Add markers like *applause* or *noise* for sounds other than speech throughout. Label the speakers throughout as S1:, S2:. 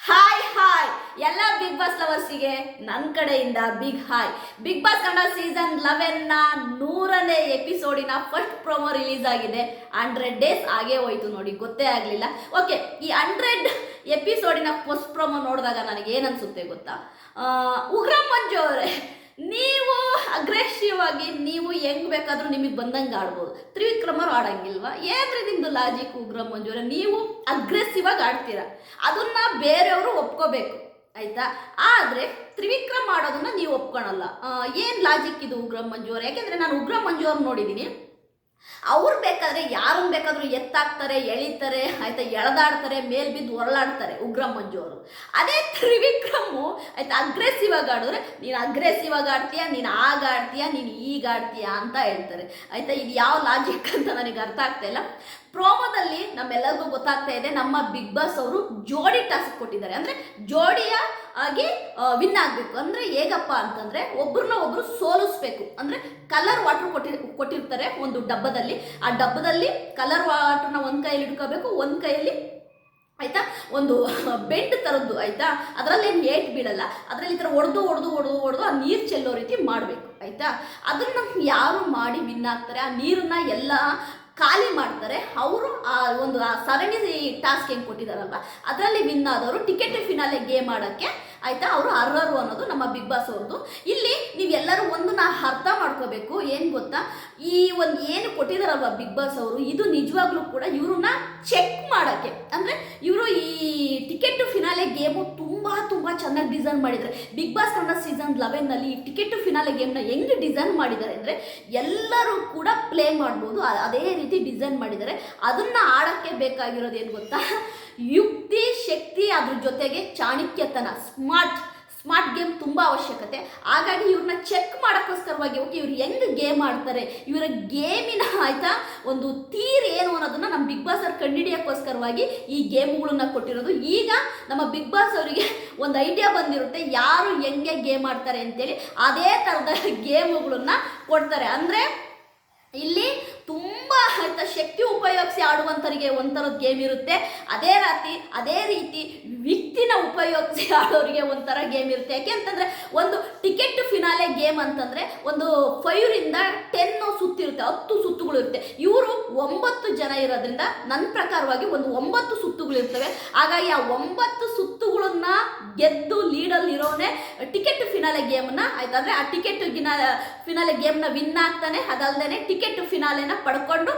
S1: Hi hi ಎಲ್ಲ big boss ಲವರ್ಸಿಗೆ ನನ್ನ ಕಡೆಯಿಂದ big hi big boss Kannada season ಲೆವೆನ್ನ ನೂರನೇ ಎಪಿಸೋಡಿನ ಫಸ್ಟ್ ಪ್ರೊಮೋ ರಿಲೀಸ್ ಆಗಿದೆ. ಹಂಡ್ರೆಡ್ ಡೇಸ್ ಆಗೇ ಹೋಯ್ತು ನೋಡಿ, ಗೊತ್ತೇ ಆಗಲಿಲ್ಲ. ಓಕೆ ಈ ಹಂಡ್ರೆಡ್ ಎಪಿಸೋಡಿನ ಫಸ್ಟ್ ಪ್ರೊಮೋ ನೋಡಿದಾಗ ನನಗೆ ಏನನ್ಸುತ್ತೆ ಗೊತ್ತಾ? ಉಗ್ರ ಮಂಜು ಅವರೇ ನೀವು ಅಗ್ರೆಸಿವ್ ಆಗಿ ಹೆಂಗ್ ಬೇಕಾದರೂ ನಿಮಗೆ ಬಂದಂಗೆ ಆಡ್ಬೋದು. ತ್ರಿವಿಕ್ರಮರು ಆಡಂಗಿಲ್ವಾ? ಏನ್ರಿ ನಿಮ್ದು ಲಾಜಿಕ್ ಉಗ್ರ ಮಂಜೂರ ನೀವು ಅಗ್ರೆಸಿವ್ ಆಗಿ ಆಡ್ತೀರಾ. ಅದನ್ನ ಬೇರೆಯವರು ಒಪ್ಕೋಬೇಕು. ಆಯ್ತಾ? ಆದ್ರೆ ತ್ರಿವಿಕ್ರಮ್ ಆಡೋದನ್ನ ನೀವು ಒಪ್ಕೊಳಲ್ಲ. ಏನು ಲಾಜಿಕ್ ಇದು ಉಗ್ರ ಮಂಜು ಅವ್ರು ಯಾಕೆಂದ್ರೆ ನಾನು ಉಗ್ರ ಮಂಜು ಅವ್ರು ನೋಡಿದೀನಿ. ಅವ್ರು ಬೇಕಾದ್ರೆ ಯಾರನ್ನ ಬೇಕಾದ್ರೂ ಎತ್ತಾಕ್ತಾರೆ, ಎಳಿತಾರೆ, ಆಯ್ತಾ, ಎಳೆದಾಡ್ತಾರೆ, ಮೇಲ್ ಬಿದ್ದು ಹೊರಳಾಡ್ತಾರೆ ಉಗ್ರ ಮಂಜು ಅದೇ ತ್ರಿವಿಕ್ರಮು, ಆಯ್ತಾ ಅಗ್ರೆಸಿವ್ ಆಗಿ ಆಡಿದ್ರೆ ನೀನು ಅಗ್ರೆಸಿವ್ ಆಗಿ ಆಡ್ತೀಯ, ನೀನು ಆಗ ಆಡ್ತೀಯ, ನೀನು ಈಗ ಆಡ್ತೀಯ ಅಂತ ಹೇಳ್ತಾರೆ. ಆಯ್ತಾ, ಇದು ಯಾವ ಲಾಜಿಕ್ ಅಂತ ನನಗೆ ಅರ್ಥ ಆಗ್ತಾ ಇಲ್ಲ. ಪ್ರೋಮೋದಲ್ಲಿ ನಮ್ಮೆಲ್ಲರಿಗೂ ಗೊತ್ತಾಗ್ತಾ ಇದೆ, ನಮ್ಮ ಬಿಗ್ ಬಾಸ್ ಅವರು ಜೋಡಿ ಟಾಸ್ಕ್ ಕೊಟ್ಟಿದ್ದಾರೆ. ಅಂದ್ರೆ ಜೋಡಿಯ ಆಗಿ ವಿನ್ ಆಗಬೇಕು. ಅಂದ್ರೆ ಹೇಗಪ್ಪ ಅಂತಂದ್ರೆ ಒಬ್ರನ್ನ ಒಬ್ರು ಸೋಲಿಸ್ಬೇಕು. ಅಂದ್ರೆ ಕಲರ್ ವಾಟರ್ ಕೊಟ್ಟಿ, ಕೊಟ್ಟಿರ್ತಾರೆ ಒಂದು ಡಬ್ಬದಲ್ಲಿ. ಆ ಡಬ್ಬದಲ್ಲಿ ಕಲರ್ ವಾಟರ್ನ ಒಂದ್ ಕೈಯಲ್ಲಿ ಇಟ್ಕೋಬೇಕು, ಒಂದ್ ಕೈಯಲ್ಲಿ ಆಯ್ತಾ, ಒಂದು ಬೆಂಡ್ ತರದ್ದು ಆಯ್ತಾ ಅದರಲ್ಲಿ ಏನು ಏಟ್ ಬೀಳಲ್ಲ, ಅದರಲ್ಲಿ ಈ ಥರ ಒಡ್ದು, ಒಡೆದು ಒಡೆದು ಒಡೆದು ಆ ನೀರು ಚೆಲ್ಲೋ ರೀತಿ ಮಾಡಬೇಕು, ಆಯ್ತಾ. ಅದನ್ನ ಯಾರು ಮಾಡಿ ವಿನ್ ಆಗ್ತಾರೆ, ಆ ನೀರನ್ನ ಎಲ್ಲ ಖಾಲಿ ಮಾಡ್ತಾರೆ, ಅವರು ಆ ಒಂದು ಆ ಸರಣಿ ಟಾಸ್ಕ್ ಏನು ಕೊಟ್ಟಿದ್ದಾರಲ್ವ, ಅದರಲ್ಲಿ ವಿನ್ ಆದವರು ಟಿಕೆಟ್ ಫಿನಾಲೆ ಗೇಮ್ ಆಡೋಕ್ಕೆ, ಆಯಿತಾ? ಅವರು ಅರ್ಹರು ಅನ್ನೋದು ನಮ್ಮ ಬಿಗ್ ಬಾಸ್ ಅವ್ರದ್ದು. ಇಲ್ಲಿ ನೀವೆಲ್ಲರೂ ಒಂದನ್ನ ಅರ್ಥ ಮಾಡ್ಕೋಬೇಕು, ಏನು ಗೊತ್ತಾ? ಈ ಒಂದು ಏನು ಕೊಟ್ಟಿದ್ದಾರಲ್ವ ಬಿಗ್ ಬಾಸ್ ಅವರು, ಇದು ನಿಜವಾಗ್ಲೂ ಕೂಡ ಇವ್ರನ್ನ ಚೆಕ್ ಮಾಡೋಕ್ಕೆ. ಅಂದರೆ ಇವರು ಈ ಟಿಕೆಟ್ ಫಿನಾಲೆ ಗೇಮು ತುಂಬ ತುಂಬ ಚೆನ್ನಾಗಿ ಡಿಸೈನ್ ಮಾಡಿದ್ದಾರೆ. ಬಿಗ್ ಬಾಸ್ ಕನ್ನಡ ಸೀಸನ್ ಲೆವೆನ್ನಲ್ಲಿ ಈ ಟಿಕೆಟ್ ಫಿನಾಲೆ ಗೇಮ್ನ ಹೆಂಗೆ ಡಿಸೈನ್ ಮಾಡಿದ್ದಾರೆ ಅಂದರೆ ಎಲ್ಲರೂ ಕೂಡ ಪ್ಲೇ ಮಾಡ್ಬೋದು. ಅದೇ ರೀತಿ ಡಿಸೈನ್ ಮಾಡಿದ್ದಾರೆ. ಅದನ್ನ ಆಡಕ್ಕೆ ಬೇಕಾಗಿರೋದು ಏನು ಗೊತ್ತಾ? ಯುಕ್ತಿ, ಶಕ್ತಿ ಅದ್ರ ಜೊತೆಗೆ ಚಾಣಕ್ಯತನ ಸ್ಮಾರ್ಟ್ ಸ್ಮಾರ್ಟ್ ಗೇಮ್ ತುಂಬ ಅವಶ್ಯಕತೆ. ಹಾಗಾಗಿ ಇವ್ರನ್ನ ಚೆಕ್ ಮಾಡೋಕ್ಕೋಸ್ಕರವಾಗಿ ಓಕೆ ಇವ್ರು ಹೆಂಗೆ ಗೇಮ್ ಆಡ್ತಾರೆ, ಇವರ ಗೇಮಿನ ಆಯ್ತಾ? ಒಂದು ತೀರ್ ಏನು ಅನ್ನೋದನ್ನ ನಮ್ಮ ಬಿಗ್ ಬಾಸ್ ಅವ್ರು ಕಂಡುಹಿಡಿಯೋಕ್ಕೋಸ್ಕರವಾಗಿ ಈ ಗೇಮ್ಗಳನ್ನ ಕೊಟ್ಟಿರೋದು. ಈಗ ನಮ್ಮ ಬಿಗ್ ಬಾಸ್ ಅವರಿಗೆ ಒಂದು ಐಡಿಯಾ ಬಂದಿರುತ್ತೆ, ಯಾರು ಹೆಂಗೆ ಗೇಮ್ ಆಡ್ತಾರೆ ಅಂತೇಳಿ. ಅದೇ ಥರದ ಗೇಮ್ಗಳನ್ನ ಕೊಡ್ತಾರೆ. ಅಂದರೆ ಇಲ್ಲಿ ತುಂಬ ಅಂತ ಶಕ್ತಿ ಉಪಯೋಗಿಸಿ ಆಡುವಂಥವ್ರಿಗೆ ಒಂಥರದ ಗೇಮ್ ಇರುತ್ತೆ. ಅದೇ ರಾತಿ ಅದೇ ರೀತಿ ವ್ಯಕ್ತಿನ ಉಪಯೋಗಿಸಿ *laughs* ಆಡೋರಿಗೆ ಒಂಥರ ಗೇಮ್ ಇರುತ್ತೆ. ಯಾಕೆ ಅಂತಂದರೆ ಒಂದು ಟಿಕೆಟ್ ಫಿನಾಲೆ ಗೇಮ್ ಅಂತಂದ್ರೆ ಒಂದು ಫೈವ್ರಿಂದ ಟೆನ್ನು ಸುತ್ತಿರುತ್ತೆ, ಹತ್ತು ಸುತ್ತುಗಳು ಇರುತ್ತೆ ಇವರು ಒಂಬತ್ತು ಜನ ಇರೋದ್ರಿಂದ ನನ್ನ ಪ್ರಕಾರವಾಗಿ ಒಂದು ಒಂಬತ್ತು ಸುತ್ತುಗಳು ಇರ್ತವೆ. ಹಾಗಾಗಿ ಆ ಒಂಬತ್ತು ಸುತ್ತುಗಳನ್ನ ಗೆದ್ದು ಲೀಡಲ್ಲಿ ಇರೋನೆ ಟಿಕೆಟ್ ಫಿನಾಲೆ ಗೇಮ್ನ. ಆಯ್ತಂದ್ರೆ ಆ ಟಿಕೆಟ್ ಗಿನ, ಫಿನಾಲೆ ಗೇಮ್ನ ವಿನ್ ಆಗ್ತಾನೆ. ಅದಲ್ಲದೆ ಟಿಕೆಟ್ ಫಿನಾಲೆನ ಪಡ್ಕೊಂಡು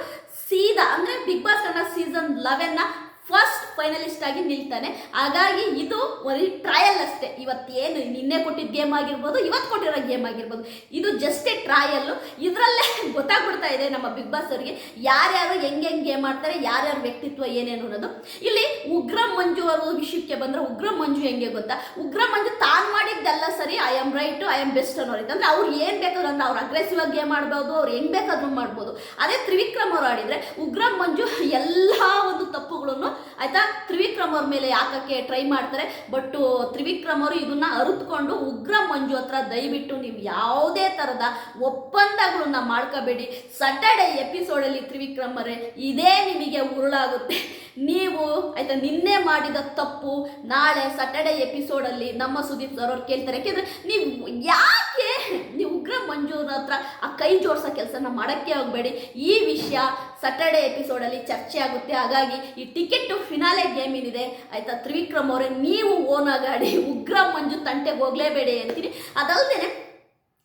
S1: ಸೀದಾ, ಅಂದರೆ ಬಿಗ್ ಬಾಸ್ ಕನ್ನಡ ಸೀಸನ್ ಲೆವೆನ್ನ ಫಸ್ಟ್ ಫೈನಲಿಸ್ಟ್ ಆಗಿ ನಿಲ್ತಾನೆ. ಹಾಗಾಗಿ ಇದು ಬರೀ ಟ್ರಯಲ್ ಅಷ್ಟೇ. ಇವತ್ತೇನು ನಿನ್ನೆ ಕೊಟ್ಟಿದ್ದ ಗೇಮ್ ಆಗಿರ್ಬೋದು, ಇವತ್ತು ಕೊಟ್ಟಿರೋ ಗೇಮ್ ಆಗಿರ್ಬೋದು. ಇದು ಜಸ್ಟ್ ಎ ಟ್ರಯಲ್ಲು ಇದರಲ್ಲೇ ಗೊತ್ತಾಗ್ಬಿಡ್ತಾ ಇದೆ ನಮ್ಮ ಬಿಗ್ ಬಾಸ್ ಅವರಿಗೆ ಯಾರ್ಯಾರು ಹೆಂಗೆ ಹೆಂಗೆ ಗೇಮ್ ಆಡ್ತಾರೆ, ಯಾರ್ಯಾರ ವ್ಯಕ್ತಿತ್ವ ಏನೇನು ಅನ್ನೋದು. ಇಲ್ಲಿ ಉಗ್ರ ಮಂಜು ಅವರು ವಿಷಯಕ್ಕೆ ಬಂದರೆ ಉಗ್ರ ಮಂಜು ಹೆಂಗೆ ಗೊತ್ತಾ? ಉಗ್ರ ಮಂಜು ತಾನು ಮಾಡಿದ್ದೆಲ್ಲ ಸರಿ I am right I am best ಅನ್ನೋರು ಅಂದರೆ ಅವ್ರು ಏನು ಬೇಕಾದ್ರೂ ಅಂದ್ರೆ ಅವ್ರು ಅಗ್ರೆಸಿವ್ ಆಗಿ ಗೇಮ್ ಮಾಡ್ಬೋದು ಅವ್ರು ಹೆಂಗೆ ಬೇಕಾದ್ರೂ ಮಾಡ್ಬೋದು. ಅದೇ ತ್ರಿವಿಕ್ರಮ್ ಅವರು ಆಡಿದರೆ ಉಗ್ರ ಮಂಜು ಎಲ್ಲ ಒಂದು ತಪ್ಪುಗಳನ್ನು ಆಯ್ತಾ? ತ್ರಿವಿಕ್ರಮ್ ಅವ್ರ ಮೇಲೆ ಯಾಕಕ್ಕೆ ಟ್ರೈ ಮಾಡ್ತಾರೆ? ಬಟ್, ತ್ರಿವಿಕ್ರಮ್ ಅವರು ಇದನ್ನ ಅರಿತುಕೊಂಡು ಉಗ್ರ ಮಂಜು ಹತ್ರ ದಯವಿಟ್ಟು ನೀವು ಯಾವುದೇ ಥರದ ಒಪ್ಪಂದಗಳನ್ನ ಮಾಡ್ಕೋಬೇಡಿ. ಸಟರ್ಡೆ ಎಪಿಸೋಡಲ್ಲಿ ತ್ರಿವಿಕ್ರಮ್ ಅವರೇ, ಇದೇ ನಿಮಗೆ ಉರುಳಾಗುತ್ತೆ. ನೀವು, ಆಯ್ತಾ, ನಿನ್ನೆ ಮಾಡಿದ ತಪ್ಪು, ನಾಳೆ ಸಟರ್ಡೆ ಎಪಿಸೋಡಲ್ಲಿ ನಮ್ಮ ಸುದೀಪ್ ಸರ್ ಅವ್ರು ಕೇಳ್ತಾರೆ. ಯಾಕೆಂದ್ರೆ ನೀವು ಯಾಕೆ, ನೀವು ಉಗ್ರ ಮಂಜು ಹತ್ರ ಆ ಕೈ ಜೋಡಿಸೋ ಕೆಲಸನ ಮಾಡೋಕ್ಕೆ ಹೋಗಬೇಡಿ. ಈ ವಿಷಯ ಸಟರ್ಡೆ ಎಪಿಸೋಡಲ್ಲಿ ಚರ್ಚೆ ಆಗುತ್ತೆ. ಹಾಗಾಗಿ ಈ ಟಿಕೆಟ್ ಫಿನಾಲೆ ಗೇಮ್ ಏನಿದೆ, ಆಯ್ತಾ, ತ್ರಿವಿಕ್ರಮ್ ಅವರೇ, ನೀವು ಓನ್ ಆಗಾಡಿ ಉಗ್ರ ಮಂಜು ತಂಟೆಗೆ ಹೋಗಲೇಬೇಡಿ ಅಂತೀನಿ ಅದಲ್ಲದೆ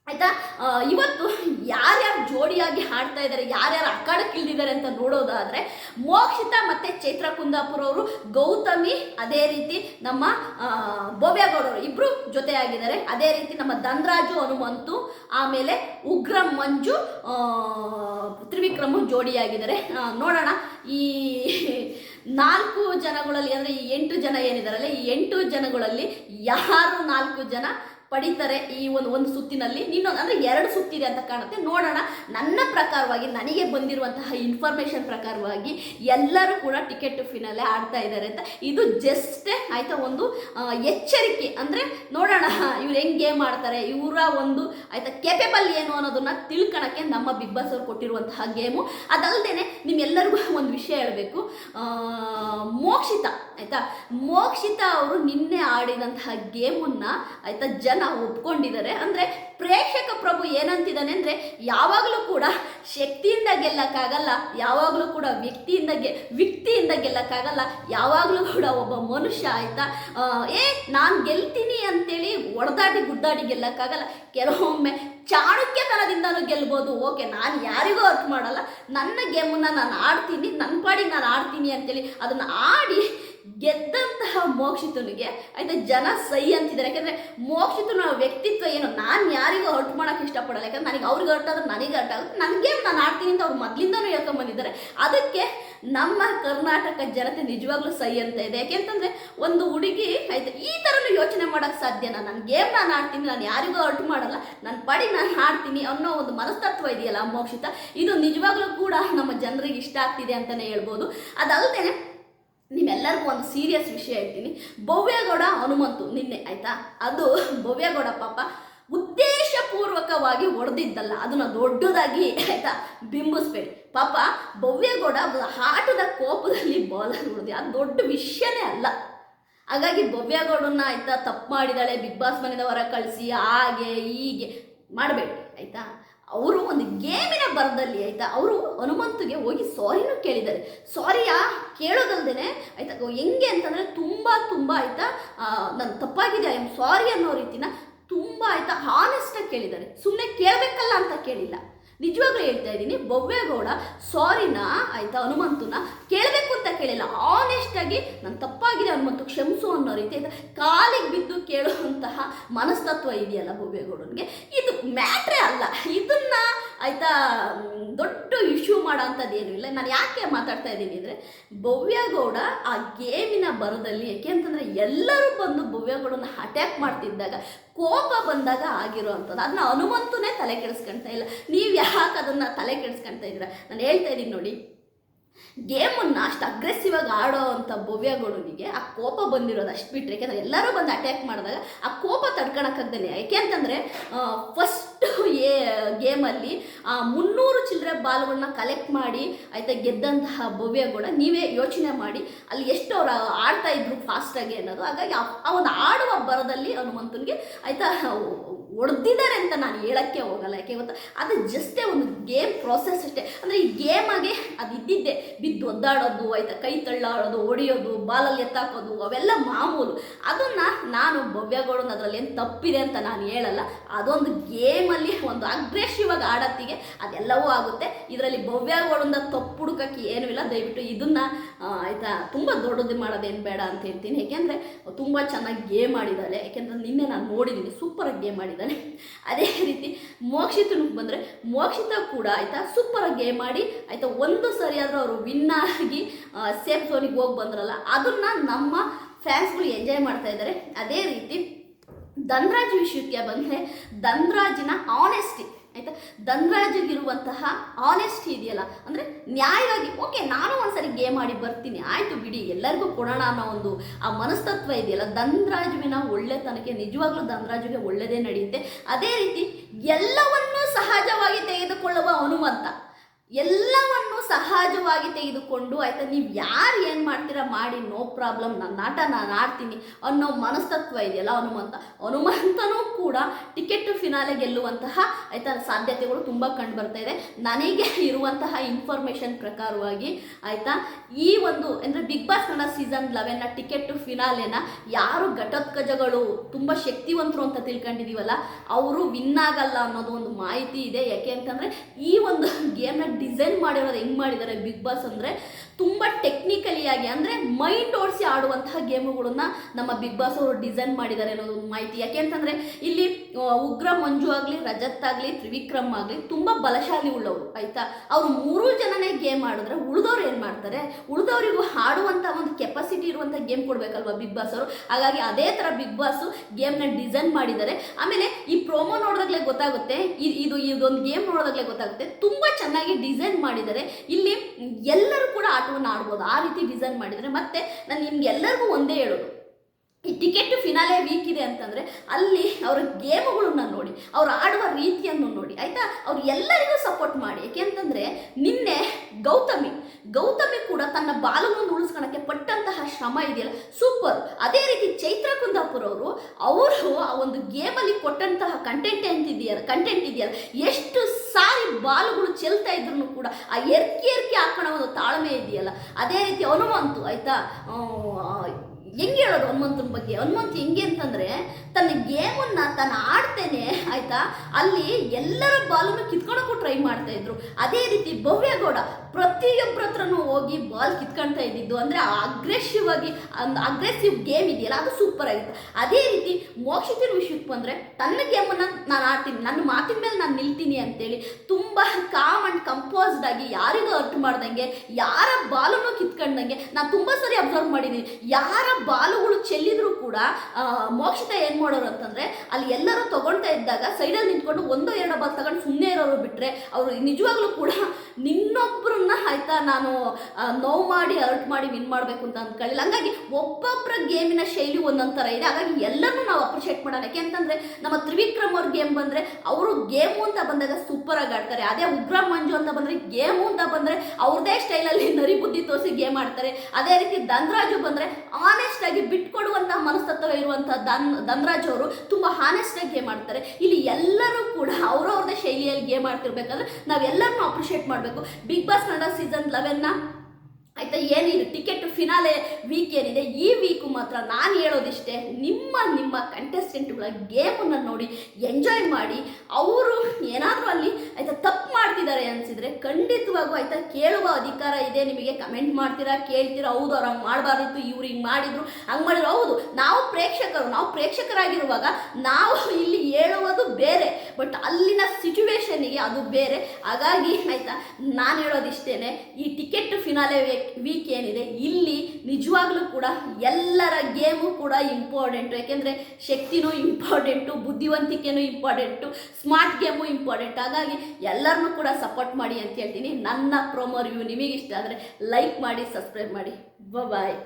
S1: ಆಯ್ತಾ? ಇವತ್ತು ಯಾರ್ಯಾರು ಜೋಡಿಯಾಗಿ ಹಾಡ್ತಾ ಇದ್ದಾರೆ, ಯಾರ್ಯಾರು ಅಖಾಡಕ್ಕೆ ಇಳಿದಿದ್ದಾರೆ ಅಂತ ನೋಡೋದಾದ್ರೆ ಮೋಕ್ಷಿತಾ ಮತ್ತೆ ಚೈತ್ರ ಕುಂದಾಪುರ ಅವರು, ಗೌತಮಿ ಅದೇ ರೀತಿ ನಮ್ಮ ಭವ್ಯಗೌಡರು ಇಬ್ರು ಜೊತೆಯಾಗಿದ್ದಾರೆ. ಅದೇ ರೀತಿ ನಮ್ಮ ಧನ್ರಾಜು ಹನುಮಂತು, ಆಮೇಲೆ ಉಗ್ರ ಮಂಜು ತ್ರಿವಿಕ್ರಮು ಜೋಡಿಯಾಗಿದ್ದಾರೆ. ನೋಡೋಣ. ಈ ನಾಲ್ಕು ಜನಗಳಲ್ಲಿ, ಅಂದರೆ ಈ ಎಂಟು ಜನ ಏನಿದಾರಲ್ಲ, ಈ ಎಂಟು ಜನಗಳಲ್ಲಿ ಯಾರು ನಾಲ್ಕು ಜನ ಪಡಿತಾರೆ ಈ ಒಂದು ಒಂದು ಸುತ್ತಿನಲ್ಲಿ. ಇನ್ನೊಂದು ಅಂದರೆ ಎರಡು ಸುತ್ತಿದೆ ಅಂತ ಕಾಣುತ್ತೆ. ನೋಡೋಣ. ನನ್ನ ಪ್ರಕಾರವಾಗಿ ನನಗೆ ಬಂದಿರುವಂತಹ ಇನ್ಫಾರ್ಮೇಷನ್ ಪ್ರಕಾರವಾಗಿ ಎಲ್ಲರೂ ಕೂಡ ಟಿಕೆಟ್ ಫಿನಾಲೆ ಆಡ್ತಾ ಇದ್ದಾರೆ ಅಂತ. ಇದು ಜಸ್ಟ್ ಆಯಿತಾ ಒಂದು ಎಚ್ಚರಿಕೆ. ಅಂದರೆ ನೋಡೋಣ ಇವ್ರು ಹೆಂಗೆ ಗೇಮ್ ಆಡ್ತಾರೆ. ಇವರ ಒಂದು ಆಯಿತಾ ಕೆಪೆಬಲ್ ಏನು ಅನ್ನೋದನ್ನ ತಿಳ್ಕೊಳಕ್ಕೆ ನಮ್ಮ ಬಿಗ್ ಬಾಸ್ ಅವ್ರು ಕೊಟ್ಟಿರುವಂತಹ ಗೇಮು ಅದಲ್ಲದೆ ನಿಮ್ಮೆಲ್ಲರಿಗೂ ಒಂದು ವಿಷಯ ಹೇಳಬೇಕು. ಮೋಕ್ಷಿತ. ಆಯ್ತಾ? ಮೋಕ್ಷಿತಾ ಅವರು ನಿನ್ನೆ ಆಡಿದಂತಹ ಗೇಮನ್ನ ಆಯ್ತಾ ಜನ ಒಪ್ಕೊಂಡಿದ್ದಾರೆ. ಅಂದ್ರೆ ಪ್ರೇಕ್ಷಕ ಪ್ರಭು ಏನಂತಿದ್ದಾನೆ ಅಂದ್ರೆ ಯಾವಾಗಲೂ ಕೂಡ ಶಕ್ತಿಯಿಂದ ಗೆಲ್ಲಕ್ಕಾಗಲ್ಲ, ಯಾವಾಗಲೂ ಕೂಡ ವ್ಯಕ್ತಿಯಿಂದ ಗೆ, ವ್ಯಕ್ತಿಯಿಂದ ಗೆಲ್ಲಕ್ಕಾಗಲ್ಲ, ಯಾವಾಗಲೂ ಕೂಡ ಒಬ್ಬ ಮನುಷ್ಯ ಆಯ್ತಾ ಏ, ನಾನು ಗೆಲ್ತೀನಿ ಅಂತೇಳಿ ಒಡೆದಾಡಿ ಗುಡ್ಡಾಡಿ ಗೆಲ್ಲಕ್ಕಾಗಲ್ಲ. ಕೆಲವೊಮ್ಮೆ ಚಾಣಕ್ಯತನದಿಂದಲೂ ಗೆಲ್ಬೋದು. ಓಕೆ, ನಾನು ಯಾರಿಗೂ ಅರ್ಥ ಮಾಡಲ್ಲ. ನನ್ನ ಗೇಮನ್ನ ನಾನು ಆಡ್ತೀನಿ ನನ್ನ ಪಾಡಿಗೆ ನಾನು ಆಡ್ತೀನಿ ಅಂತೇಳಿ ಅದನ್ನು ಆಡಿ ಗೆದ್ದಂತಹ ಮೋಕ್ಷಿತನಿಗೆ ಆಯ್ತಾ ಜನ ಸೈ ಅಂತಿದ್ದಾರೆ. ಯಾಕಂದ್ರೆ ಮೋಕ್ಷಿತನ ವ್ಯಕ್ತಿತ್ವ ಏನು? ನಾನು ಯಾರಿಗೂ ಹರ್ಟ್ ಮಾಡೋಕೆ ಇಷ್ಟಪಡಲ್ಲ. ಯಾಕಂದ್ರೆ ನನಗೆ ಅವ್ರಿಗೆ ಹರ್ಟ್ ಆದ್ರೆ ನನಗೆ ಹರ್ಟ್ ಆಗುತ್ತೆ. ನನಗೆ ನಾನು ಆಡ್ತೀನಿ ಅಂತ ಅವ್ರು ಮೊದಲಿಂದನೂ ಹೇಳ್ಕೊಂಬಂದಿದ್ದಾರೆ ಅದಕ್ಕೆ ನಮ್ಮ ಕರ್ನಾಟಕ ಜನತೆ ನಿಜವಾಗ್ಲೂ ಸೈ ಅಂತ ಇದೆ. ಯಾಕೆಂತಂದ್ರೆ ಒಂದು ಹುಡುಗಿ ಆಯ್ತು ಈ ಥರನೂ ಯೋಚನೆ ಮಾಡೋಕ್ಕೆ ಸಾಧ್ಯನಾ? ನನ್ನ ಗೇಮ್ ನಾನು ಆಡ್ತೀನಿ, ನಾನು ಯಾರಿಗೂ ಹರ್ಟ್ ಮಾಡಲ್ಲ. ನನ್ನ ಪಡಿ, ನಾನು ಆಡ್ತೀನಿ ಅನ್ನೋ ಒಂದು ಮನಸ್ತತ್ವ ಇದೆಯಲ್ಲ ಮೋಕ್ಷಿತ? ಇದು ನಿಜವಾಗ್ಲೂ ಕೂಡ ನಮ್ಮ ಜನರಿಗೆ ಇಷ್ಟ ಆಗ್ತಿದೆ ಅಂತಲೇ ಹೇಳ್ಬೋದು. ಅದಲ್ಲದೆ ನಿಮ್ಮೆಲ್ಲರಿಗೂ ಒಂದು ಸೀರಿಯಸ್ ವಿಷಯ ಹೇಳ್ತೀನಿ. ಭವ್ಯಗೌಡ ಹನುಮಂತು ನಿನ್ನೆ ಆಯಿತಾ? ಅದು ಭವ್ಯಗೌಡ ಪಾಪ ಉದ್ದೇಶಪೂರ್ವಕವಾಗಿ ಹೊಡೆದಿದ್ದಲ್ಲ. ಅದನ್ನ ದೊಡ್ಡದಾಗಿ ಆಯಿತಾ ಬಿಂಬಿಸ್ಬೇಡಿ. ಪಾಪ ಭವ್ಯಗೌಡ ಆಟದ ಕೋಪದಲ್ಲಿ ಬಾಲರ್ ಹೊಡೆದಿ, ಅದು ದೊಡ್ಡ ವಿಷಯನೇ ಅಲ್ಲ. ಹಾಗಾಗಿ ಭವ್ಯಗೌಡನ್ನ ಆಯ್ತಾ ತಪ್ಪು ಮಾಡಿದಾಳೆ ಬಿಗ್ ಬಾಸ್ ಮನೆಯಿಂದ ಹೊರ ಕಳಿಸಿ, ಹಾಗೆ ಹೀಗೆ ಮಾಡಬೇಡಿ, ಆಯ್ತಾ? ಅವರು ಒಂದು ಗೇಮಿನ ಬರದಲ್ಲಿ ಆಯ್ತಾ, ಅವರು ಹನುಮಂತುಗೆ ಹೋಗಿ ಸಾರಿನೂ ಕೇಳಿದ್ದಾರೆ. ಸಾರಿಯಾ ಕೇಳೋದಲ್ದೇನೆ ಆಯ್ತಾ ಹೆಂಗೆ ಅಂತಂದರೆ ತುಂಬ ತುಂಬ ಆಯ್ತಾ ನನ್ನ ತಪ್ಪಾಗಿದೆ, ಐ ಆಮ್ ಸಾರಿ ಅನ್ನೋ ರೀತಿನ ತುಂಬ ಆಯ್ತಾ ಹಾನೆಸ್ಟಾಗಿ ಕೇಳಿದ್ದಾರೆ. ಸುಮ್ಮನೆ ಕೇಳಬೇಕಲ್ಲ ಅಂತ ಕೇಳಿಲ್ಲ. ನಿಜವಾಗ್ಲೂ ಹೇಳ್ತಾ ಇದ್ದೀನಿ ಭವ್ಯಗೌಡ ಸಾರಿನ ಆಯ್ತಾ, ಹನುಮಂತನ ಕೇಳಬೇಕು ಅಂತ ಕೇಳಿಲ್ಲ. ಆನೆಸ್ಟ್ ಆಗಿ ನನ್ನ ತಪ್ಪಾಗಿದೆ ಹನುಮಂತು, ಕ್ಷಮಿಸು ಅನ್ನೋ ರೀತಿ ಆಯ್ತಾ, ಕಾಲಿಗೆ ಬಿದ್ದು ಕೇಳುವಂತಹ ಮನಸ್ತತ್ವ ಇದೆಯಲ್ಲ ಭವ್ಯಗೌಡನಿಗೆ ಇದು ಮ್ಯಾಟ್ರೇ ಅಲ್ಲ. ಇದನ್ನ, ಆಯ್ತಾ ದೊಡ್ಡ ಇಶ್ಯೂ ಮಾಡೋ ಅಂಥದ್ದು ಏನೂ ಇಲ್ಲ. ನಾನು ಯಾಕೆ ಮಾತಾಡ್ತಾ ಇದ್ದೀನಿ ಅಂದರೆ ಭವ್ಯಗೌಡ ಆ ಗೇಮಿನ ಬರದಲ್ಲಿ, ಯಾಕೆ ಅಂತಂದರೆ ಎಲ್ಲರೂ ಬಂದು ಭವ್ಯಗೌಡನ ಅಟ್ಯಾಕ್ ಮಾಡ್ತಿದ್ದಾಗ ಕೋಪ ಬಂದಾಗ ಆಗಿರೋ ಅಂಥದ್ದು ಅದನ್ನ ಹನುಮಂತನೇ ತಲೆ ಕೆಡಿಸ್ಕೊಳ್ತಾ ಇಲ್ಲ. ನೀವು ಯಾಕೆ ಅದನ್ನು ತಲೆ ಕೆಡಿಸ್ಕೊಳ್ತಾ ಇದ್ದೀರಾ? ನಾನು ಹೇಳ್ತಾ ಇದ್ದೀನಿ ನೋಡಿ. ಗೇಮನ್ನು ಅಷ್ಟು ಅಗ್ರೆಸಿವ್ ಆಗಿ ಆಡೋ ಅಂಥ ಭವ್ಯಗೌಡನಿಗೆ ಆ ಕೋಪ ಬಂದಿರೋದು ಅಷ್ಟು ಬಿಟ್ಟರೆ ಯಾಕೆಂದರೆ ಎಲ್ಲರೂ ಬಂದು ಅಟ್ಯಾಕ್ ಮಾಡಿದಾಗ ಆ ಕೋಪ ತಡ್ಕೊಳಕ್ಕಾಗ್ದಲ್ಲ ಯಾಕೆ ಅಂತಂದರೆ ಫಸ್ಟ್ ಏ ಗೇಮಲ್ಲಿ ಮುನ್ನೂರು ಚಿಲ್ಲರೆ ಬಾಲ್ಗಳನ್ನ ಕಲೆಕ್ಟ್ ಮಾಡಿ, ಆಯ್ತಾ ಗೆದ್ದಂತಹ ಭವ್ಯಗೌಡ ನೀವೇ ಯೋಚನೆ ಮಾಡಿ ಅಲ್ಲಿ ಎಷ್ಟು ಅವ್ರು ಆಡ್ತಾ ಇದ್ರು ಫಾಸ್ಟಾಗಿ ಅನ್ನೋದು. ಹಾಗಾಗಿ ಆ- ಆ ಒಂದು ಆಡುವ ಬರದಲ್ಲಿ ಹನುಮಂತನಿಗೆ ಆಯ್ತಾ ಹೊಡೆದಿದ್ದಾರೆ ಅಂತ ನಾನು ಹೇಳಕ್ಕೆ ಹೋಗಲ್ಲ. ಯಾಕೆ ಗೊತ್ತಾ? ಅದು ಜಸ್ಟೇ ಒಂದು ಗೇಮ್ ಪ್ರಾಸೆಸ್ ಅಷ್ಟೇ. ಅಂದರೆ ಈ ಗೇಮಾಗೆ ಅದು ಇದ್ದಿದ್ದೆ. ಬಿದ್ದು ಒದ್ದಾಡೋದು, ಆಯಿತಾ? ಕೈ ತಳ್ಳಾಡೋದು, ಹೊಡೆಯೋದು, ಬಾಲಲ್ಲಿ ಎತ್ತಾಕೋದು, ಅವೆಲ್ಲ ಮಾಮೂಲು. ಅದನ್ನು ನಾನು ಭವ್ಯಗೌಡನ ಅದರಲ್ಲಿ ಏನು ತಪ್ಪಿದೆ ಅಂತ ನಾನು ಹೇಳಲ್ಲ. ಅದೊಂದು ಗೇಮಲ್ಲಿ ಒಂದು ಅಗ್ರೆಸಿವ್ ಆಗಿ ಆಡತ್ತಿಗೆ ಅದೆಲ್ಲವೂ ಆಗುತ್ತೆ. ಇದರಲ್ಲಿ ಭವ್ಯಗೌಡನ ತಪ್ಪು ಹುಡುಕಕ್ಕೆ ಏನೂ ಇಲ್ಲ. ದಯವಿಟ್ಟು ಇದನ್ನು ಆಯಿತಾ? ತುಂಬ ದೊಡ್ಡದು ಮಾಡೋದೇನು ಬೇಡ ಅಂತ ಹೇಳ್ತೀನಿ. ಯಾಕೆಂದರೆ, ತುಂಬ ಚೆನ್ನಾಗಿ ಗೇಮ್ ಆಡಿದ್ದಾಳೆ. ಯಾಕೆಂದರೆ ನಿನ್ನೆ ನಾನು ನೋಡಿದ್ದೀನಿ. ಸೂಪರಾಗಿ ಗೇಮ್ ಆಡಿದ್ದಾಳೆ. ಅದೇ ರೀತಿ ಮೋಕ್ಷಿತನಿಗೆ ಬಂದರೆ ಮೋಕ್ಷಿತ ಕೂಡ ಆಯಿತಾ ಸೂಪರಾಗಿ ಗೇಮ್ ಮಾಡಿ ಆಯಿತಾ ಒಂದು ಸರಿಯಾದರೂ ಅವರು ವಿನ್ ಆಗಿ ಸೇಫ್ ಝೋನಿಗೆ ಹೋಗಿ ಬಂದ್ರಲ್ಲ, ಅದನ್ನು ನಮ್ಮ ಫ್ಯಾನ್ಸ್ಗಳು ಎಂಜಾಯ್ ಮಾಡ್ತಾ ಇದ್ದಾರೆ ಅದೇ ರೀತಿ ಧನ್ರಾಜ್ ವಿಷಯಕ್ಕೆ ಬಂದರೆ ಧನ್ರಾಜಿನ ಆನೆಸ್ಟಿ ಆಯಿತಾ? ಧನ್ರಾಜಿಗಿರುವಂತಹ ಆನೆಸ್ಟಿ ಇದೆಯಲ್ಲ, ಅಂದರೆ ನ್ಯಾಯವಾಗಿ ಓಕೆ ನಾನು ಒಂದ್ಸರಿ ಗೇಮ್ ಆಡಿ ಬರ್ತೀನಿ, ಆಯಿತು ಬಿಡಿ, ಎಲ್ಲರಿಗೂ ಕೊಡೋಣ ಅನ್ನೋ ಒಂದು ಆ ಮನಸ್ತತ್ವ ಇದೆಯಲ್ಲ ಧನ್ರಾಜುವಿನ ಒಳ್ಳೆತನಕ್ಕೆ, ನಿಜವಾಗ್ಲೂ ಧನ್ರಾಜುಗೆ ಒಳ್ಳೆಯದೇ ನಡೆಯುತ್ತೆ. ಅದೇ ರೀತಿ, ಎಲ್ಲವನ್ನೂ ಸಹಜವಾಗಿ ತೆಗೆದುಕೊಳ್ಳುವ ಹನುಮಂತ, ಎಲ್ಲವನ್ನು ಸಹಜವಾಗಿ ತೆಗೆದುಕೊಂಡು, ಆಯ್ತಾ, ನೀವು ಯಾರು ಏನು ಮಾಡ್ತೀರಾ ಮಾಡಿ ನೋ ಪ್ರಾಬ್ಲಮ್ ನನ್ನ ಆಟ ನಾನು ಆಡ್ತೀನಿ ಅನ್ನೋ ಮನಸ್ತತ್ವ ಇದೆಯಲ್ಲ ಹನುಮಂತ. ಹನುಮಂತನೂ ಕೂಡ ಟಿಕೆಟ್ ಫಿನಾಲೆ ಗೆಲ್ಲುವಂತಹ, ಆಯ್ತಾ, ಸಾಧ್ಯತೆಗಳು ತುಂಬ ಕಂಡು ಬರ್ತಾ ಇದೆ. ನನಗೆ ಇರುವಂತಹ ಇನ್ಫಾರ್ಮೇಷನ್ ಪ್ರಕಾರವಾಗಿ, ಆಯ್ತಾ, ಈ ಒಂದು, ಅಂದರೆ ಬಿಗ್ ಬಾಸ್ ಕನ್ನಡ ಸೀಸನ್ ಲೆವೆನ್ನ ಟಿಕೆಟ್ ಫಿನಾಲೆನ ಯಾರು ಘಟೋತ್ಕಜಗಳು, ತುಂಬ ಶಕ್ತಿವಂತರು ಅಂತ ತಿಳ್ಕೊಂಡಿದೀವಲ್ಲ, ಅವರು ವಿನ್ ಆಗಲ್ಲ ಅನ್ನೋದು ಒಂದು ಮಾಹಿತಿ ಇದೆ. ಯಾಕೆ ಅಂತಂದರೆ, ಈ ಒಂದು ಗೇಮ್ನ ಡಿಸೈನ್ ಮಾಡಿರೋದು ಹೆಂಗೆ ಮಾಡಿದ್ದಾರೆ ಬಿಗ್ ಬಾಸ್ ಅಂದರೆ, ತುಂಬ ಟೆಕ್ನಿಕಲಿಯಾಗಿ ಅಂದರೆ ಮೈಂಡ್ ಓಡಿಸಿ ಆಡುವಂತಹ ಗೇಮುಗಳನ್ನ ನಮ್ಮ ಬಿಗ್ ಬಾಸ್ ಅವರು ಡಿಸೈನ್ ಮಾಡಿದ್ದಾರೆ ಅನ್ನೋದು ಒಂದು ಮಾಹಿತಿ. ಯಾಕೆ ಅಂತಂದರೆ, ಇಲ್ಲಿ ಉಗ್ರ ಮಂಜು ಆಗಲಿ, ರಜತ್ ಆಗಲಿ, ತ್ರಿವಿಕ್ರಮ್ ಆಗಲಿ ತುಂಬ ಬಲಶಾಲಿ ಉಳ್ಳವರು, ಆಯಿತಾ? ಅವರು ಮೂರೂ ಜನನೇ ಗೇಮ್ ಆಡಿದ್ರೆ ಉಳಿದವ್ರು ಏನು ಮಾಡ್ತಾರೆ? ಉಳಿದವರಿಗೂ ಆಡುವಂಥ ಒಂದು ಕೆಪಾಸಿಟಿ ಇರುವಂಥ ಗೇಮ್ ಕೊಡಬೇಕಲ್ವ ಬಿಗ್ ಬಾಸ್ ಅವರು? ಹಾಗಾಗಿ ಅದೇ ಥರ ಬಿಗ್ ಬಾಸು ಗೇಮ್ನ ಡಿಸೈನ್ ಮಾಡಿದ್ದಾರೆ. ಆಮೇಲೆ ಈ ಪ್ರೋಮೋ ನೋಡಿದಾಗಲೇ ಗೊತ್ತಾಗುತ್ತೆ ಇದು, ಇದೊಂದು ಗೇಮ್ ನೋಡಿದಾಗಲೇ ಗೊತ್ತಾಗುತ್ತೆ. ತುಂಬ ಚೆನ್ನಾಗಿ ಡಿಸೈನ್ ಮಾಡಿದ್ದಾರೆ. ಇಲ್ಲಿ ಎಲ್ಲರೂ ಕೂಡ ಆಟವನ್ನು ಆಡ್ಬೋದು. ಆ ರೀತಿ ಡಿಸೈನ್ ಮಾಡಿದರೆ ಮತ್ತು ನಾನು ನಿಮ್ಗೆಲ್ಲರಿಗೂ ಒಂದೇ ಹೇಳೋದು. ಈ ಟಿಕೆಟ್ ಫಿನಾಲೆ ವೀಕ್ ಇದೆ ಅಂತಂದ್ರೆ ಅಲ್ಲಿ ಅವರ ಗೇಮ್ಗಳನ್ನ ನೋಡಿ, ಅವ್ರು ಆಡುವ ರೀತಿಯನ್ನು ನೋಡಿ, ಆಯ್ತಾ? ಅವ್ರು ಎಲ್ಲರಿಗೂ ಸಪೋರ್ಟ್ ಮಾಡಿ. ಯಾಕೆಂತಂದ್ರೆ ನಿನ್ನೆ ಗೌತಮಿ ಗೌತಮಿ ಕೂಡ ತನ್ನ ಬಾಲವನ್ನು ಉಳಿಸ್ಕೊಳಕ್ಕೆ ಪಟ್ಟಂತಹ ಶ್ರಮ ಇದೆಯಲ್ಲ ಸೂಪರ್ ಅದೇ ರೀತಿ ಚೈತ್ರ ಕುಂದಾಪುರ್ ಅವರು ಅವರು ಆ ಒಂದು ಗೇಮಲ್ಲಿ ಕೊಟ್ಟಂತಹ ಕಂಟೆಂಟ್ ಅಂತಿದೆಯಲ್ಲ ಕಂಟೆಂಟ್ ಇದೆಯಲ್ಲ, ಎಷ್ಟು ಸಾರಿ ಬಾಲುಗಳು ಚೆಲ್ತಾ ಇದ್ರು ಕೂಡ ಆ ಎರ್ಕಿ ಎರ್ಕಿ ಹಾಕೋಣ ಒಂದು ತಾಳ್ಮೆ ಇದೆಯಲ್ಲ. ಅದೇ ರೀತಿ ಹನುಮಂತು ಆಯ್ತಾ? ಹೆಂಗೆ ಹೇಳೋದು ಹನುಮಂತನ ಬಗ್ಗೆ? ಹನುಮಂತ ಹೆಂಗೆ ಅಂತಂದರೆ ತನ್ನ ಗೇಮನ್ನ ತಾನು ಆಡ್ತೇನೆ, ಆಯಿತಾ? ಅಲ್ಲಿ ಎಲ್ಲರ ಬಾಲನ್ನು ಕಿತ್ಕೊಳ್ಳೋಕ್ಕೂ ಟ್ರೈ ಮಾಡ್ತಾ ಇದ್ರು. ಅದೇ ರೀತಿ ಭವ್ಯಗೌಡ ಪ್ರತಿಯೊಬ್ಬರ ಹತ್ರನೂ ಹೋಗಿ ಬಾಲ್ ಕಿತ್ಕೊಳ್ತಾ ಇದ್ದಿದ್ದು. ಅಂದ್ರೆ ಅಗ್ರೆಸಿವ್ ಆಗಿ ಅಗ್ರೆಸಿವ್ ಗೇಮ್ ಇದೆಯಲ್ಲ, ಅದು ಸೂಪರ್ ಆಗಿತ್ತು. ಅದೇ ರೀತಿ ಮೋಕ್ಷಿತಿನ ವಿಷಯಕ್ಕೆ ಬಂದ್ರೆ ತನ್ನ ಗೇಮನ್ನ ನಾನು ಆಡ್ತೀನಿ, ನನ್ನ ಮಾತಿನ ಮೇಲೆ ನಾನು ನಿಲ್ತೀನಿ ಅಂತೇಳಿ ತುಂಬಾ ಕಾಮ್ ಅಂಡ್ ಕಂಪೋಸ್ಡ್ ಆಗಿ ಯಾರಿಗೂ ಅರ್ಥ ಮಾಡ್ದಂಗೆ, ಯಾರ ಬಾಲನ್ನು ಕಿತ್ಕೊಂಡಂಗೆ, ನಾನು ತುಂಬಾ ಸರಿ ಅಬ್ಸರ್ವ್ ಮಾಡಿದ್ದೀನಿ ಯಾರ ಬಾಲುಗಳು ಚೆಲ್ಲಿದ್ರು ಕೂಡ ಮೋಕ್ಷಿತ ಏನು ಮಾಡೋರು ಅಂತಂದ್ರೆ, ಅಲ್ಲಿ ಎಲ್ಲರೂ ತಗೊಳ್ತಾ ಇದ್ದಾಗ ಸೈಡಲ್ಲಿ ನಿಂತ್ಕೊಂಡು ಒಂದೋ ಎರಡೋ ಬಾಲ್ ತಗೊಂಡು ಸುಮ್ಮನೆ ಇರೋರು ಬಿಟ್ಟರೆ ಅವರು ನಿಜವಾಗ್ಲೂ ಕೂಡ ನಿನ್ನೊಬ್ಬರನ್ನ ಆಯ್ತಾ ನಾನು ನೋವು ಮಾಡಿ ಅರ್ಟ್ ಮಾಡಿ ವಿನ್ ಮಾಡಬೇಕು ಅಂತ ಅಂದ್ಕೊಳ್ಳಿಲ್ಲ. ಹಂಗಾಗಿ ಒಬ್ಬೊಬ್ಬರ ಗೇಮಿನ ಶೈಲಿ ಒಂದೊಂದು ಇದೆ. ಹಾಗಾಗಿ ಎಲ್ಲರನ್ನೂ ನಾವು ಅಪ್ರಿಷಿಯೇಟ್ ಮಾಡೋಣ ಯಾಕೆಂತಂದ್ರೆ ನಮ್ಮ ತ್ರಿವಿಕ್ರಮ್ ಅವ್ರ ಗೇಮ್ ಬಂದ್ರೆ ಅವರು ಗೇಮು ಅಂತ ಬಂದಾಗ ಸೂಪರ್ ಆಗಿ ಆಡ್ತಾರೆ. ಅದೇ ಉಗ್ರ ಮಂಜು ಅಂತ ಬಂದ್ರೆ ಗೇಮು ಅಂತ ಬಂದ್ರೆ ಅವ್ರದೇ ಸ್ಟೈಲಲ್ಲಿ ನರಿ ಬುದ್ಧಿ ತೋರಿಸಿ ಗೇಮ್ ಆಡ್ತಾರೆ. ಅದೇ ರೀತಿ ಧನ್ರಾಜು ಬಂದರೆ ಆನೆಸ್ಟ್ ಆಗಿ ಬಿಟ್ಕೊಡುವಂತಹ ಮನಸ್ತತ್ವ ಇರುವಂತಹ ದನ್ ಅವರು ತುಂಬಾ ಹಾನೆಸ್ಟ್ ಆಗಿ ಗೇಮ್ ಆಡ್ತಾರೆ. ಇಲ್ಲಿ ಎಲ್ಲರೂ ಕೂಡ ಅವ್ರವ್ರದೇ ಶೈಲಿಯಲ್ಲಿ ಗೇಮ್ ಆಡ್ತಿರ್ಬೇಕಾದ್ರೆ ನಾವೆಲ್ಲರನ್ನೂ ಅಪ್ರಿಷಿಯೇಟ್ ಮಾಡಬೇಕು. ಬಿಗ್ ಬಾಸ್ ಕನ್ನಡ ಸೀಸನ್ ಲೆವೆನ್ನ ಆಯ್ತಾ, ಏನಿದೆ? ಟಿಕೆಟ್ ಫಿನಾಲೆ ವೀಕ್ ಏನಿದೆ? ಈ ವೀಕು ಮಾತ್ರ ನಾನು ಹೇಳೋದಿಷ್ಟೇ, ನಿಮ್ಮ ನಿಮ್ಮ ಕಂಟೆಸ್ಟೆಂಟ್ಗಳ ಗೇಮನ್ನು ನೋಡಿ ಎಂಜಾಯ್ ಮಾಡಿ, ಅವರು ಏನಾದರೂ ಅಲ್ಲಿ, ಆಯ್ತಾ, ತಪ್ಪು ಮಾಡ್ತಿದ್ದಾರೆ ಅನಿಸಿದ್ರೆ ಖಂಡಿತವಾಗೂ ಆಯ್ತಾ, ಕೇಳುವ ಅಧಿಕಾರ ಇದೆ ನಿಮಗೆ ಕಮೆಂಟ್ ಮಾಡ್ತೀರಾ, ಕೇಳ್ತೀರಾ, ಹೌದು ಅವ್ರು ಹಂಗೆ ಮಾಡಬಾರ್ದಿತ್ತು, ಇವ್ರು ಹಿಂಗೆ ಮಾಡಿದ್ರು, ಹಂಗೆ ಮಾಡಿದ್ರು, ಹೌದು, ನಾವು ಪ್ರೇಕ್ಷಕರು, ನಾವು ಪ್ರೇಕ್ಷಕರಾಗಿರುವಾಗ ನಾವು ಇಲ್ಲಿ ಹೇಳುವುದು ಬೇರೆ ಬಟ್ ಅಲ್ಲಿನ ಸಿಚುವೇಶನ್ನಿಗೆ ಅದು ಬೇರೆ. ಹಾಗಾಗಿ ಆಯ್ತಾ, ನಾನು ಹೇಳೋದಿಷ್ಟೇನೆ, ಈ ಟಿಕೆಟ್ ಫಿನಾಲೆ ವೀಕ್ ಏನಿದೆ, ಇಲ್ಲಿ ನಿಜವಾಗ್ಲೂ ಕೂಡ ಎಲ್ಲರ ಗೇಮು ಕೂಡ ಇಂಪಾರ್ಟೆಂಟು ಯಾಕೆಂದರೆ ಶಕ್ತಿನೂ ಇಂಪಾರ್ಟೆಂಟು ಬುದ್ಧಿವಂತಿಕೆನೂ ಇಂಪಾರ್ಟೆಂಟು ಸ್ಮಾರ್ಟ್ ಗೇಮು ಇಂಪಾರ್ಟೆಂಟ್ ಹಾಗಾಗಿ ಎಲ್ಲರನ್ನೂ ಕೂಡ ಸಪೋರ್ಟ್ ಮಾಡಿ ಅಂತ ಹೇಳ್ತೀನಿ. ನನ್ನ ಪ್ರೊಮೋ ರಿವ್ಯೂ ನಿಮಗಿಷ್ಟ ಆದರೆ ಲೈಕ್ ಮಾಡಿ ಸಬ್ಸ್ಕ್ರೈಬ್ ಮಾಡಿ. ಬಾಯ್